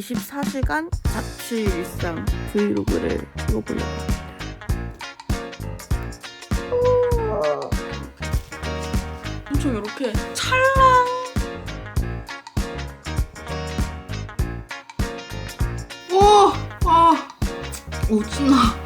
24시간 자취 일상 브이로그를 찍어보려고. 엄청 이렇게 찰랑 오! 아! 오, 신나. 귀여워가지고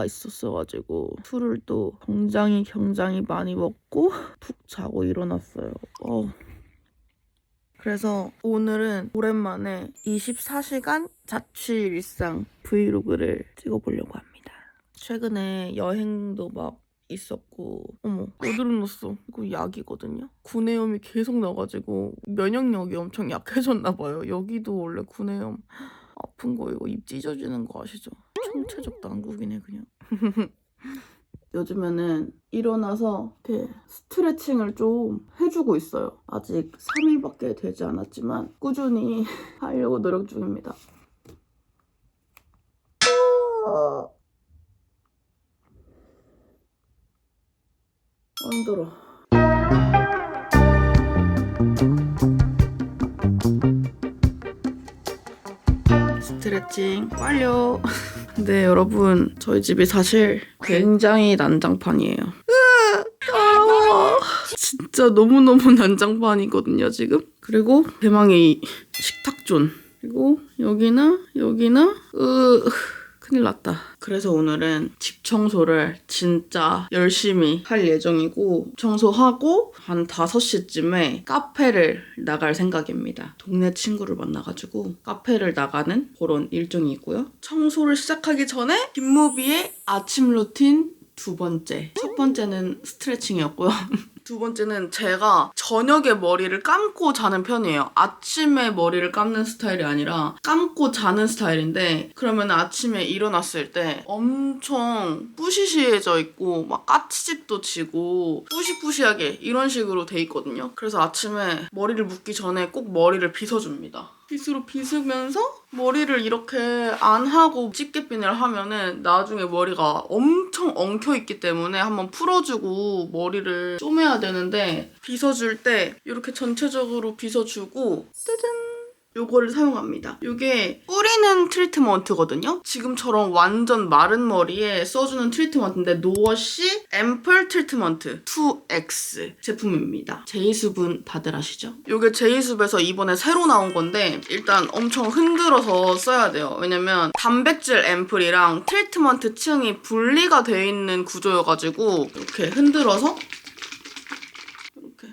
행사가 있었어가지고 술을 또 굉장히 굉장히 많이 먹고 푹 자고 일어났어요. 어. 그래서 오늘은 오랜만에 24시간 자취 일상 브이로그를 찍어보려고 합니다. 최근에 여행도 막 있었고 어머 여드름 났어 이거 약이거든요 구내염이 계속 나가지고 면역력이 엄청 약해졌나 봐요 여기도 원래 구내염 아픈 거 이거 입 찢어지는 거 아시죠? 총체적 난국이네 그냥 요즘에는 일어나서 이렇게 스트레칭을 좀 해주고 있어요. 아직 3일밖에 되지 않았지만 꾸준히 하려고 노력 중입니다. 아, 힘들어. 스트레칭 완료. 근데 여러분 저희 집이 사실 굉장히 난장판이에요. 진짜 너무너무 난장판이거든요 지금. 그리고 대망의 이 식탁존. 그리고 여기나 여기나 으 큰일 났다. 그래서 오늘은 집 청소를 진짜 열심히 할 예정이고 청소하고 한 5시쯤에 카페를 나갈 생각입니다. 동네 친구를 만나가지고 카페를 나가는 그런 일정이 있고요. 청소를 시작하기 전에 김무비의 아침 루틴 두 번째. 첫 번째는 스트레칭이었고요. 두 번째는 제가 저녁에 머리를 감고 자는 편이에요. 아침에 머리를 감는 스타일이 아니라 감고 자는 스타일인데 그러면 아침에 일어났을 때 엄청 뿌시시해져 있고 막 까치집도 지고 뿌시뿌시하게 이런 식으로 돼 있거든요. 그래서 아침에 머리를 묶기 전에 꼭 머리를 빗어줍니다. 빗으로 빗으면서 머리를 이렇게 안 하고 집게 핀을 하면은 나중에 머리가 엄청 엉켜 있기 때문에 한번 풀어주고 머리를 쪼매야 되는데 빗어줄 때 이렇게 전체적으로 빗어주고 짜잔 요거를 사용합니다. 이게 뿌리는 트리트먼트거든요. 지금처럼 완전 마른 머리에 써주는 트리트먼트인데 노워시 앰플 트리트먼트 2X 제품입니다. 제이숲은 다들 아시죠? 이게 제이숲에서 이번에 새로 나온 건데 일단 엄청 흔들어서 써야 돼요. 왜냐면 단백질 앰플이랑 트리트먼트 층이 분리가 되어 있는 구조여가지고 이렇게 흔들어서 이렇게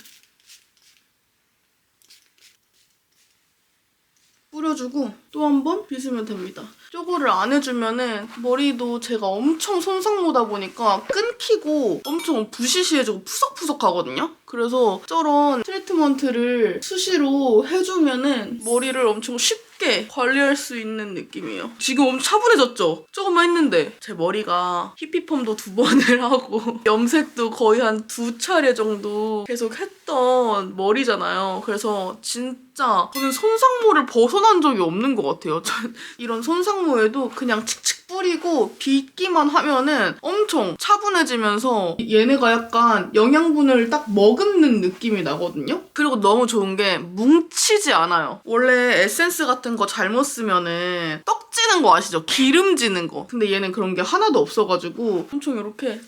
뿌려주고 또 한 번 빗으면 됩니다. 저거를 안 해주면은 머리도 제가 엄청 손상모다 보니까 끊기고 엄청 부시시해지고 푸석푸석 하거든요. 그래서 저런 트리트먼트를 수시로 해주면은 머리를 엄청 쉽게 관리할 수 있는 느낌이에요. 지금 엄청 차분해졌죠? 조금만 했는데 제 머리가 히피펌도 두 번을 하고 염색도 거의 한 두 차례 정도 계속 했던 머리잖아요. 그래서 진짜 저는 손상모를 벗어난 적이 없는 것 같아요. 전 이런 손상모에도 그냥 칙칙 뿌리고 빗기만 하면은 엄청 차분해지면서 얘네가 약간 영양분을 딱 머금는 느낌이 나거든요. 그리고 너무 좋은 게 뭉치지 않아요. 원래 에센스 같은 거 잘못 쓰면은 떡지는 거 아시죠? 기름지는 거. 근데 얘는 그런 게 하나도 없어가지고 엄청 이렇게 찰랑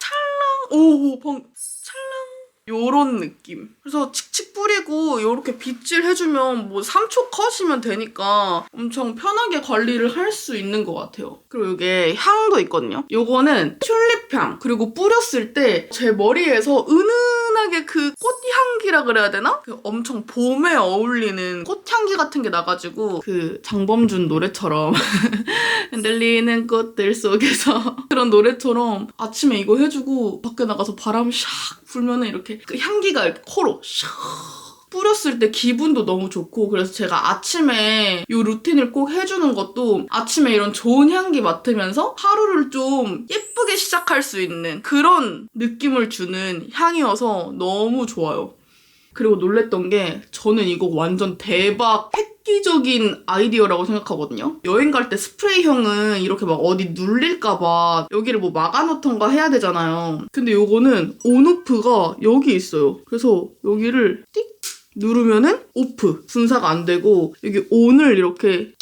찰랑 오 방. 요런 느낌. 그래서 칙칙 뿌리고 요렇게 빗질 해주면 뭐 3초 컷이면 되니까 엄청 편하게 관리를 할 수 있는 것 같아요. 그리고 이게 향도 있거든요. 요거는 튤립향. 그리고 뿌렸을 때 제 머리에서 은은 하게 그 꽃향기라 그래야 되나? 그 엄청 봄에 어울리는 꽃향기 같은 게 나가지고 그 장범준 노래처럼 흔들리는 꽃들 속에서 그런 노래처럼 아침에 이거 해주고 밖에 나가서 바람 샥 불면은 이렇게 그 향기가 이렇게 코로 샥 뿌렸을 때 기분도 너무 좋고 그래서 제가 아침에 이 루틴을 꼭 해주는 것도 아침에 이런 좋은 향기 맡으면서 하루를 좀 예쁘게 시작할 수 있는 그런 느낌을 주는 향이어서 너무 좋아요. 그리고 놀랬던 게 저는 이거 완전 대박 획기적인 아이디어라고 생각하거든요. 여행 갈 때 스프레이형은 이렇게 막 어디 눌릴까봐 여기를 뭐 막아놓던가 해야 되잖아요. 근데 요거는 온오프가 여기 있어요. 그래서 여기를 띡 누르면은 오프 분사가 안 되고 여기 온을 이렇게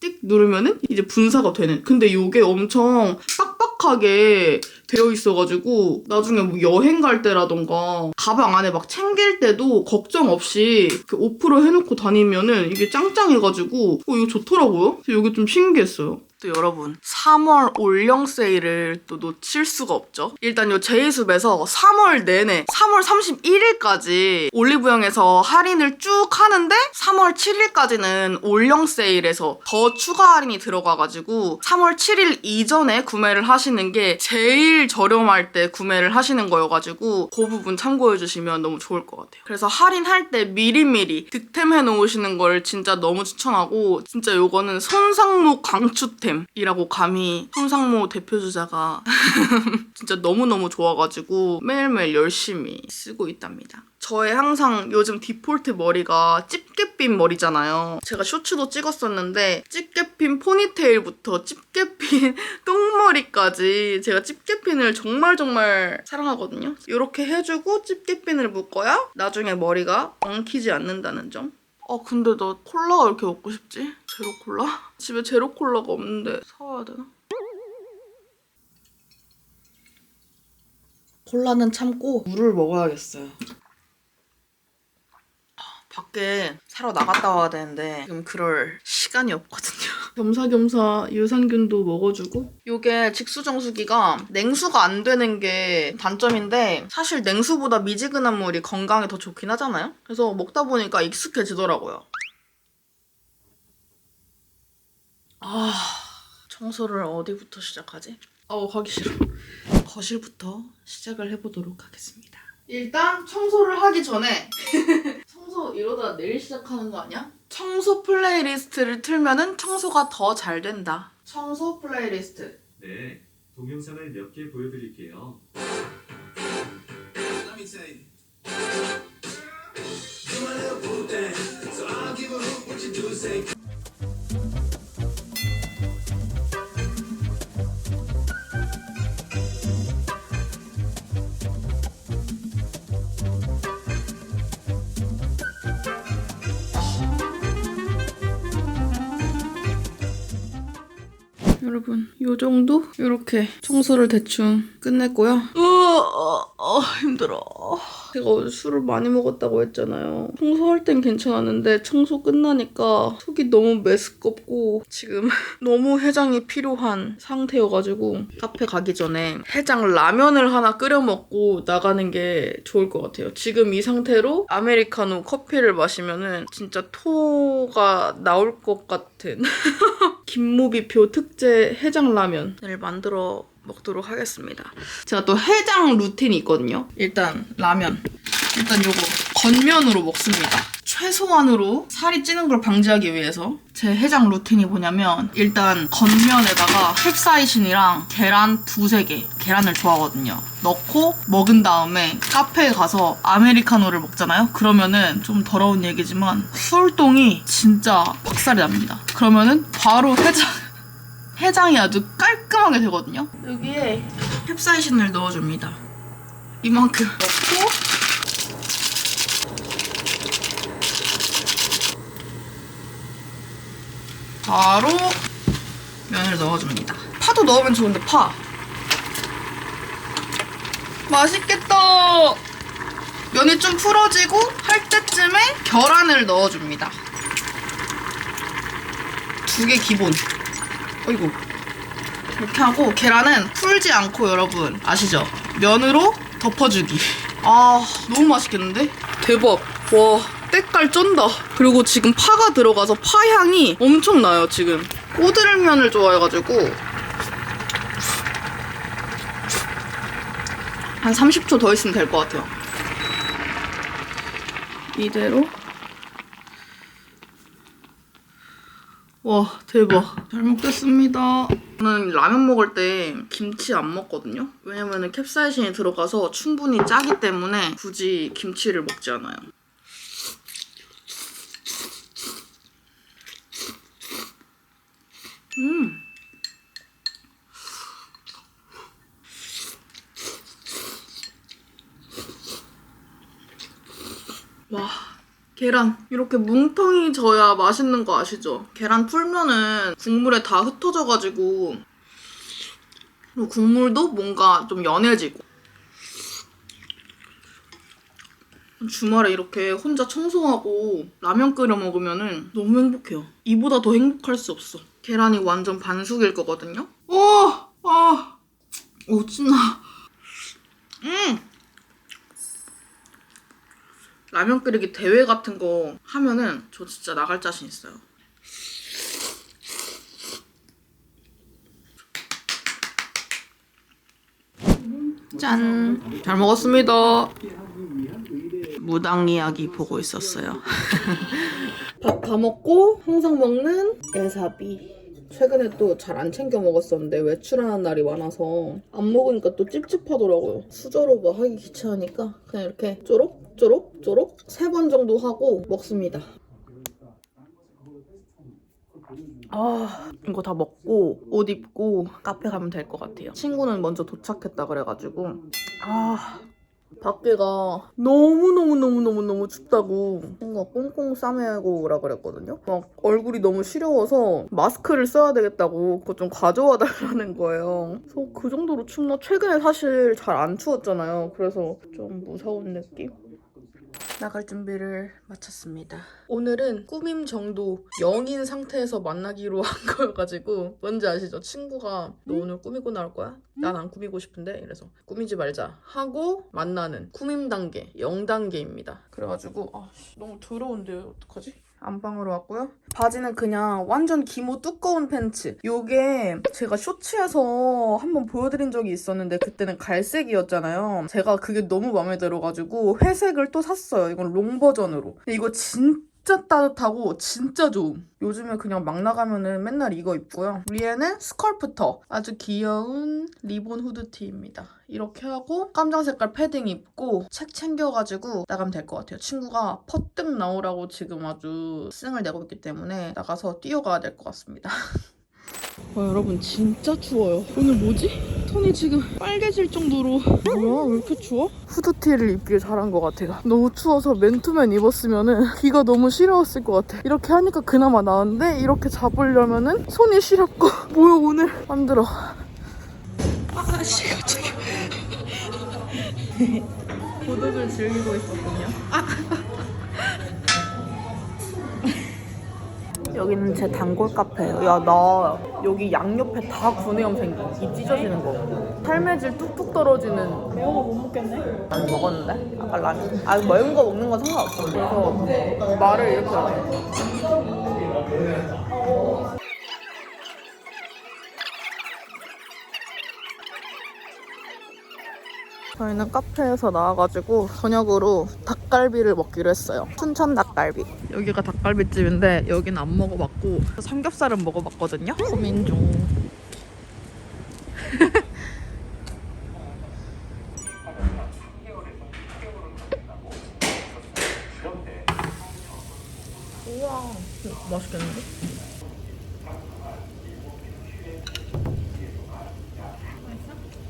띡 누르면은 이제 분사가 되는. 근데 이게 엄청 빡빡하게 되어 있어가지고 나중에 뭐 여행 갈 때라던가 가방 안에 막 챙길 때도 걱정 없이 오프로 해놓고 다니면은 이게 짱짱해가지고 어 이거 좋더라고요. 그래서 이게 좀 신기했어요. 또 여러분 3월 올영 세일을 또 놓칠 수가 없죠. 일단 요 제이숲에서 3월 내내 3월 31일까지 올리브영에서 할인을 쭉 하는데 3월 7일까지는 올영 세일에서 더 추가 할인이 들어가가지고 3월 7일 이전에 구매를 하시는 게 제일 저렴할 때 구매를 하시는 거여가지고 그 부분 참고해주시면 너무 좋을 것 같아요. 그래서 할인할 때 미리미리 득템해 놓으시는 걸 진짜 너무 추천하고 진짜 요거는 손상모 강추템 이라고 감히 손상모 대표주자가 진짜 너무너무 좋아가지고 매일매일 열심히 쓰고 있답니다. 저의 항상 요즘 디폴트 머리가 집게핀 머리잖아요. 제가 쇼츠도 찍었었는데 집게핀 포니테일부터 집게핀 똥머리까지 제가 집게핀을 정말 정말 사랑하거든요. 이렇게 해주고 집게핀을 묶어야 나중에 머리가 엉키지 않는다는 점. 아 근데 나 콜라가 왜 이렇게 먹고 싶지? 제로 콜라? 집에 제로 콜라가 없는데 사와야 되나? 콜라는 참고 물을 먹어야겠어요. 밖에 사러 나갔다 와야 되는데 지금 그럴 시간이 없거든요. 겸사겸사 유산균도 먹어주고 요게 직수정수기가 냉수가 안 되는 게 단점인데 사실 냉수보다 미지근한 물이 건강에 더 좋긴 하잖아요. 그래서 먹다 보니까 익숙해지더라고요. 아 청소를 어디부터 시작하지? 어 가기 싫어. 거실부터 시작을 해보도록 하겠습니다. 일단 청소를 하기 전에 청소 이러다 내일 시작하는 거 아니야? 청소 플레이리스트를 틀면은 청소가 더 잘 된다. 청소 플레이리스트. 네, 동영상을 몇 개 보여드릴게요. Let me tell you. Do my little boo thing. So I'll give a hoot what you do is say. 여러분, 요 정도 이렇게 청소를 대충 끝냈고요. 어, 어, 어, 힘들어. 제가 어제 술을 많이 먹었다고 했잖아요. 청소할 땐 괜찮았는데 청소 끝나니까 속이 너무 메스껍고 지금 너무 해장이 필요한 상태여가지고 카페 가기 전에 해장 라면을 하나 끓여 먹고 나가는 게 좋을 것 같아요. 지금 이 상태로 아메리카노 커피를 마시면은 진짜 토가 나올 것 같은 김무비표 특제 해장 라면을 만들어 먹도록 하겠습니다. 제가 또 해장 루틴이 있거든요. 일단 라면. 일단 요거 겉면으로 먹습니다. 최소한으로 살이 찌는 걸 방지하기 위해서 제 해장 루틴이 뭐냐면 일단 겉면에다가 캡사이신이랑 계란 두세 개 계란을 좋아하거든요. 넣고 먹은 다음에 카페에 가서 아메리카노를 먹잖아요. 그러면은 좀 더러운 얘기지만 술똥이 진짜 박살이 납니다. 그러면은 바로 해장 해장이 아주 깔끔하게 되거든요. 여기에 캡사이신을 넣어줍니다. 이만큼 넣고 바로 면을 넣어줍니다. 파도 넣으면 좋은데 파. 맛있겠다. 면이 좀 풀어지고 할 때쯤에 계란을 넣어줍니다. 두 개 기본. 어이구. 이렇게 하고 계란은 풀지 않고 여러분 아시죠? 면으로 덮어주기. 아 너무 맛있겠는데? 대박. 와 때깔 쩐다. 그리고 지금 파가 들어가서 파 향이 엄청 나요 지금. 꼬들면을 좋아해가지고 한 30초 더 있으면 될 것 같아요. 이대로 와 대박 잘 먹겠습니다 저는 라면 먹을 때 김치 안 먹거든요 왜냐면은 캡사이신이 들어가서 충분히 짜기 때문에 굳이 김치를 먹지 않아요 음. 와, 계란. 이렇게 뭉텅이 져야 맛있는 거 아시죠? 계란 풀면은 국물에 다 흩어져가지고 그리고 국물도 뭔가 좀 연해지고 주말에 이렇게 혼자 청소하고 라면 끓여 먹으면은 너무 행복해요. 이보다 더 행복할 수 없어. 계란이 완전 반숙일 거거든요. 오, 아, 오 찐나. 음. 라면 끓이기 대회 같은 거 하면은 저 진짜 나갈 자신 있어요. 짠. 잘 먹었습니다. 무당 이야기 보고 있었어요. 밥 다 먹고 항상 먹는 에사비. 최근에 또 잘 안 챙겨 먹었었는데 외출하는 날이 많아서 안 먹으니까 또 찝찝하더라고요. 수저로 뭐 하기 귀찮으니까 그냥 이렇게 쪼록 쪼록 쪼록 세 번 정도 하고 먹습니다. 아 이거 다 먹고 옷 입고 카페 가면 될 것 같아요. 친구는 먼저 도착했다 그래가지고 아 밖에가 너무너무너무너무너무 춥다고 뭔가 꽁꽁 싸매고 오라 그랬거든요. 막 얼굴이 너무 시려워서 마스크를 써야 되겠다고 그거 좀 가져와 달라는 거예요. 그래서 그 정도로 춥나? 최근에 사실 잘 안 추웠잖아요. 그래서 좀 무서운 느낌? 나갈 준비를 마쳤습니다. 오늘은 꾸밈 정도 0인 상태에서 만나기로 한 거여가지고 뭔지 아시죠? 친구가 너 오늘 꾸미고 나올 거야? 난 안 꾸미고 싶은데 이래서 꾸미지 말자 하고 만나는 꾸밈 단계 0단계입니다. 그래가지고 아 씨, 너무 더러운데 어떡하지? 안방으로 왔고요. 바지는 그냥 완전 기모 두꺼운 팬츠. 요게 제가 쇼츠에서 한번 보여드린 적이 있었는데 그때는 갈색이었잖아요. 제가 그게 너무 마음에 들어가지고 회색을 또 샀어요. 이건 롱 버전으로. 이거 진짜 따뜻하고 진짜 좋음. 요즘에 그냥 막 나가면은 맨날 이거 입고요. 위에는 스컬프터. 아주 귀여운 리본 후드티입니다. 이렇게 하고 깜장 색깔 패딩 입고 책 챙겨가지고 나가면 될 것 같아요. 친구가 퍼뜩 나오라고 지금 아주 쌩을 내고 있기 때문에 나가서 뛰어가야 될 것 같습니다. 와 여러분 진짜 추워요. 오늘 뭐지? 톤이 지금 빨개질 정도로 뭐야 왜 이렇게 추워? 후드티를 입길 잘한 것 같아요. 너무 추워서 맨투맨 입었으면은 귀가 너무 시려웠을 것 같아. 이렇게 하니까 그나마 나은데 이렇게 잡으려면은 손이 시렵고 뭐야 오늘 안 들어. 아 씨, 갑자기. 고독을 즐기고 있었군요. 여기는 제 단골 카페예요. 야, 나 여기 양옆에 다 구내염 생김. 입 찢어지는 거. 삶의 뚝뚝 떨어지는. 매운 거 못 먹겠네? 안 먹었는데? 아까 라면. 아, 매운 거 먹는 건 상관없어. 그래서 말을 이렇게 하네. 저희는 카페에서 나와가지고 저녁으로 닭갈비를 먹기로 했어요. 춘천 닭갈비. 여기가 닭갈비집인데 여기는 안 먹어봤고 삼겹살은 먹어봤거든요. 고민 중. 우와, 맛있겠는데?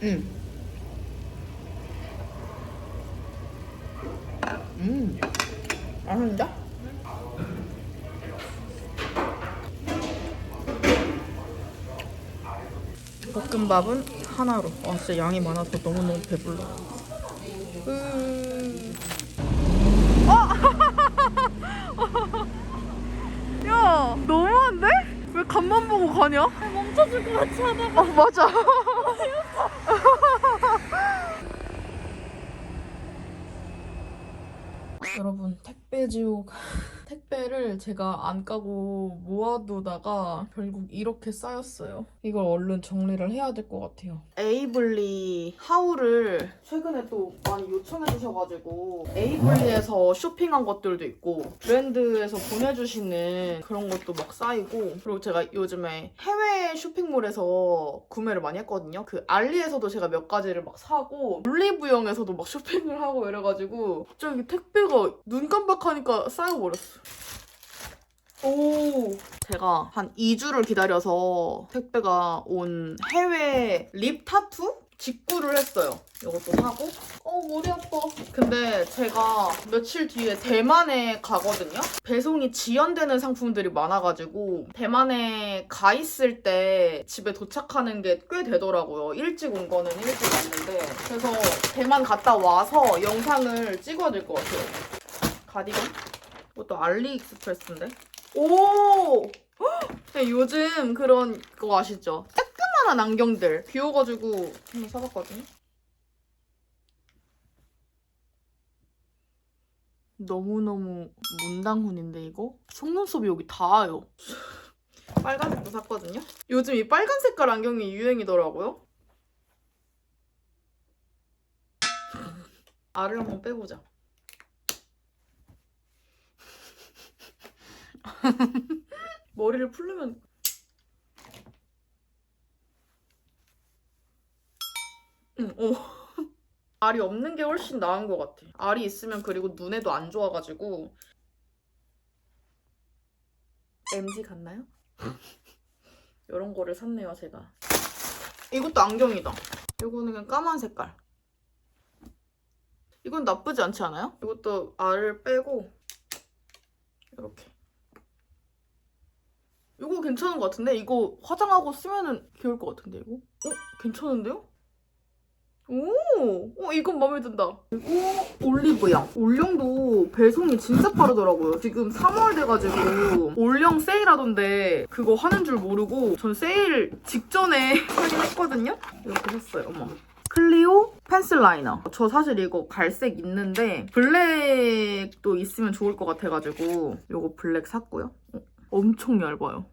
응. 음, 맛있는데? 볶음밥은 하나로. 와, 진짜 양이 많아서 너무너무 배불러. 음. 어! 야, 너무한데? 왜 간만 보고 가냐? 멈춰줄 것 같이 하다가. 어, 맞아. 여러분 택배 지옥 택배를 제가 안 까고 모아두다가 결국 이렇게 쌓였어요. 이걸 얼른 정리를 해야 될 것 같아요. 에이블리 하울을 최근에 또 많이 요청해 주셔가지고 에이블리에서 쇼핑한 것들도 있고 브랜드에서 보내주시는 그런 것도 막 쌓이고 그리고 제가 요즘에 해외 쇼핑몰에서 구매를 많이 했거든요. 그 알리에서도 제가 몇 가지를 막 사고 올리브영에서도 막 쇼핑을 하고 이래가지고 갑자기 택배가 눈 깜박하니까 쌓여버렸어 오! 제가 한 2주를 기다려서 택배가 온 해외 립 타투? 직구를 했어요. 이것도 사고. 어, 머리 아파. 근데 제가 며칠 뒤에 대만에 가거든요? 배송이 지연되는 상품들이 많아가지고 대만에 가 있을 때 집에 도착하는 게 꽤 되더라고요. 일찍 온 거는 일찍 왔는데. 그래서 대만 갔다 와서 영상을 찍어야 될 것 같아요. 가디건? 이것도 알리익스프레스인데? 오! 헉! 네, 요즘 그런 거 아시죠? 조그만한 안경들 귀여워가지고 한번 사봤거든요. 너무너무 문당훈인데 이거? 속눈썹이 여기 닿아요. 빨간색도 샀거든요. 요즘 이 빨간 색깔 안경이 유행이더라고요. 알을 한번 빼보자. 머리를 풀려면 응, 어. 알이 없는 게 훨씬 나은 것 같아. 알이 있으면 그리고 눈에도 안 좋아가지고 MG 같나요? 이런 거를 샀네요, 제가. 이것도 안경이다. 이거는 그냥 까만 색깔. 이건 나쁘지 않지 않아요? 이것도 알을 빼고 이렇게. 이거 괜찮은 것 같은데? 이거 화장하고 쓰면은 귀여울 것 같은데, 이거? 어? 괜찮은데요? 오! 어, 이건 마음에 든다. 그리고 올리브영. 올영도 배송이 진짜 빠르더라고요. 지금 3월 돼가지고 올영 세일하던데 그거 하는 줄 모르고 전 세일 직전에 사긴 했거든요? 이렇게 샀어요, 어머. 클리오 펜슬 라이너. 저 사실 이거 갈색 있는데 블랙도 있으면 좋을 것 같아가지고 이거 블랙 샀고요. 어, 엄청 얇아요.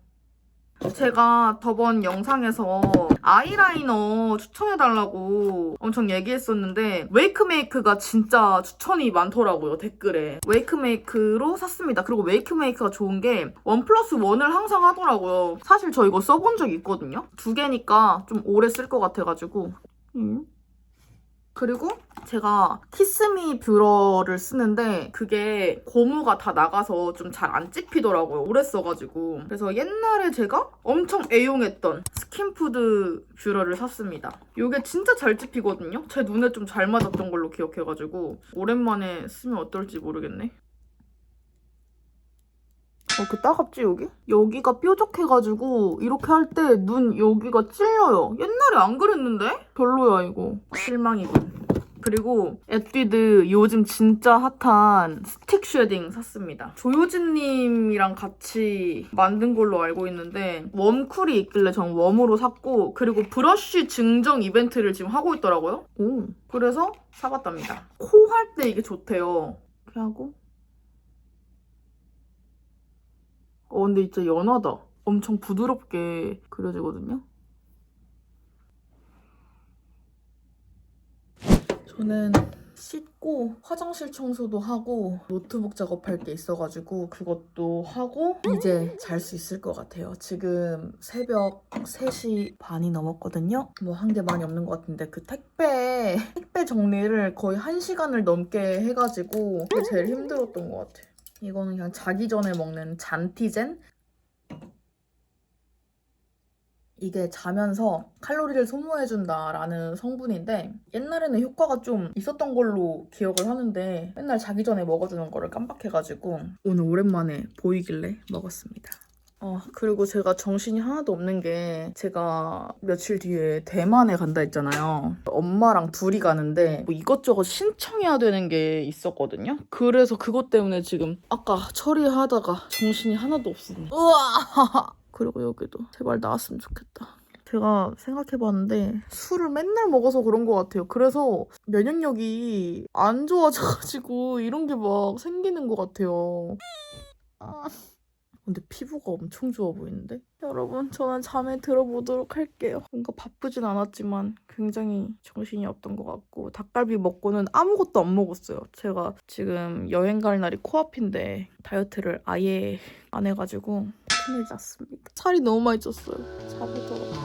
제가 저번 영상에서 아이라이너 추천해달라고 엄청 얘기했었는데 웨이크메이크가 진짜 추천이 많더라고요 댓글에. 웨이크메이크로 샀습니다. 그리고 웨이크메이크가 좋은 게 원 플러스 원을 항상 하더라고요. 사실 저 이거 써본 적 있거든요? 두 개니까 좀 오래 쓸 것 같아가지고. 음. 그리고 제가 키스미 뷰러를 쓰는데 그게 고무가 다 나가서 좀 잘 안 찝히더라고요. 오래 써가지고. 그래서 옛날에 제가 엄청 애용했던 스킨푸드 뷰러를 샀습니다. 이게 진짜 잘 찝히거든요. 제 눈에 좀 잘 맞았던 걸로 기억해가지고 오랜만에 쓰면 어떨지 모르겠네. 어, 그 따갑지 여기? 여기가 뾰족해가지고 이렇게 할 때 눈 여기가 찔려요. 옛날에 안 그랬는데? 별로야 이거. 실망이군. 그리고 에뛰드 요즘 진짜 핫한 스틱 쉐딩 샀습니다. 조효진님이랑 같이 만든 걸로 알고 있는데 웜쿨이 있길래 전 웜으로 샀고 그리고 브러쉬 증정 이벤트를 지금 하고 있더라고요. 오. 그래서 사봤답니다. 코 할 때 이게 좋대요. 이렇게 하고 어, 근데 진짜 연하다. 엄청 부드럽게 그려지거든요. 저는 씻고 화장실 청소도 하고 노트북 작업할 게 있어가지고 그것도 하고 이제 잘 수 있을 것 같아요. 지금 새벽 3시 반이 넘었거든요. 뭐 한 게 많이 없는 것 같은데 그 택배 택배 정리를 거의 1시간을 넘게 해가지고 제일 힘들었던 것 같아요. 이거는 그냥 자기 전에 먹는 잔티젠? 이게 자면서 칼로리를 소모해준다라는 성분인데 옛날에는 효과가 좀 있었던 걸로 기억을 하는데 맨날 자기 전에 먹어주는 거를 깜빡해가지고 오늘 오랜만에 보이길래 먹었습니다. 어, 그리고 제가 정신이 하나도 없는 게 제가 며칠 뒤에 대만에 간다 했잖아요. 엄마랑 둘이 가는데 뭐 이것저것 신청해야 되는 게 있었거든요. 그래서 그것 때문에 지금 아까 처리하다가 정신이 하나도 없습니다. 우와! 그리고 여기도 제발 나왔으면 좋겠다. 제가 생각해봤는데 술을 맨날 먹어서 그런 것 같아요. 그래서 면역력이 안 좋아져가지고 이런 게 막 생기는 것 같아요. 아. 근데 피부가 엄청 좋아 보이는데? 여러분, 저는 잠에 들어보도록 할게요. 뭔가 바쁘진 않았지만 굉장히 정신이 없던 것 같고 닭갈비 먹고는 아무것도 안 먹었어요. 제가 지금 여행 갈 날이 코앞인데 다이어트를 아예 안 해가지고 큰일 났습니다. 살이 너무 많이 쪘어요. 자보도록